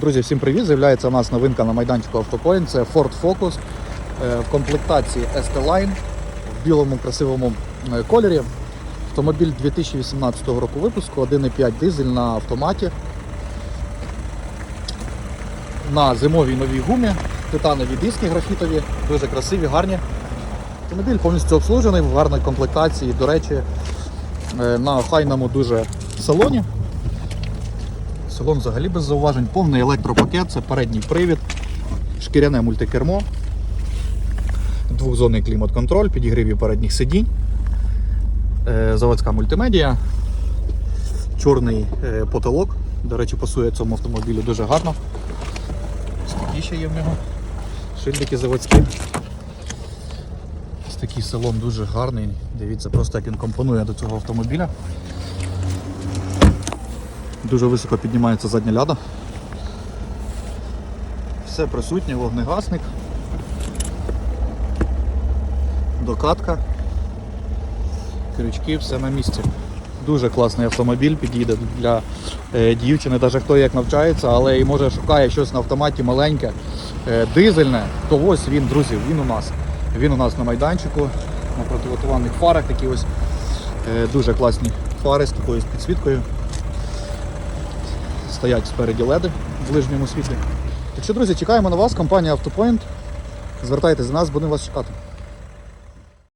Друзі, всім привіт! З'являється у нас новинка на майданчику Автопоінт. Це Ford Focus е, в комплектації ST-Line в білому красивому е, кольорі. Автомобіль 2018 року випуску, 1,5 дизель на автоматі. На зимовій новій гумі, титанові диски графітові, дуже красиві, гарні. Автомобіль повністю обслужений в гарній комплектації. До речі, е, на хайному дуже салоні. Салон взагалі без зауважень, повний електропакет, це передній привід, шкіряне мультикермо, двохзонний клімат-контроль, підігріві передніх сидінь, е, заводська мультимедія, чорний е, потолок. До речі, пасує цьому автомобілю дуже гарно. Такі ще є в нього. Шильдики заводські. Ось такий салон дуже гарний. Дивіться просто, як він компонує до цього автомобіля. Дуже високо піднімається задня ляда. Все присутнє, вогнегасник, докатка, крючки, все на місці. Дуже класний автомобіль, підійде для е, дівчини, навіть хто як навчається, але і може шукає щось на автоматі маленьке, е, дизельне, то ось він, друзі, він у нас. Він у нас на майданчику, на противотувальних фарах, такі ось е, дуже класні фари з такою підсвіткою стоять спереді леди в ближньому світлі. Так що, друзі, чекаємо на вас, компанія Автопоінт. Звертайтеся до нас, будемо вас чекати.